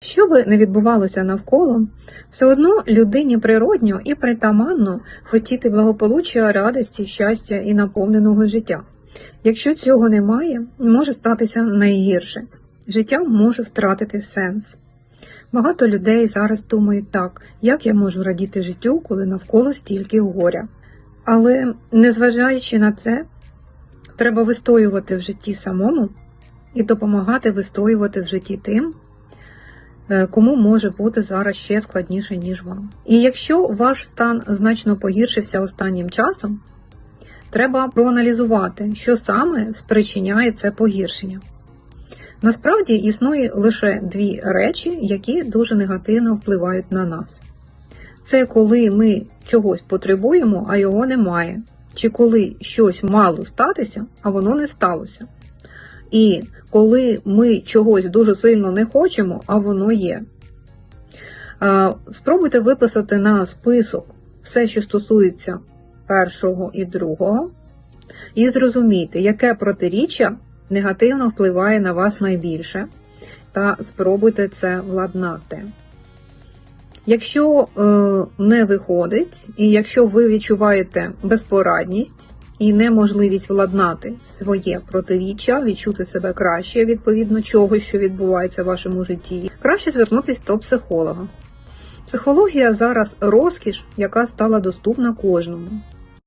Що би не відбувалося навколо, все одно людині природньо і притаманно хотіти благополуччя, радості, щастя і наповненого життя. Якщо цього немає, може статися найгірше. Життя може втратити сенс. Багато людей зараз думають так, як я можу радіти життю, коли навколо стільки горя. Але незважаючи на це, треба вистоювати в житті самому і допомагати вистоювати в житті тим, кому може бути зараз ще складніше, ніж вам. І якщо ваш стан значно погіршився останнім часом, треба проаналізувати, що саме спричиняє це погіршення. Насправді існує лише дві речі, які дуже негативно впливають на нас. Це коли ми чогось потребуємо, а його немає, чи коли щось мало статися, а воно не сталося. І коли ми чогось дуже сильно не хочемо, а воно є. Спробуйте виписати на список все, що стосується першого і другого, і зрозуміти, яке протиріччя негативно впливає на вас найбільше, та спробуйте це владнати. Якщо е, не виходить, і якщо ви відчуваєте безпорадність і неможливість владнати своє протиріччя, відчути себе краще відповідно чогось, що відбувається в вашому житті, краще звернутися до психолога. Психологія зараз розкіш, яка стала доступна кожному.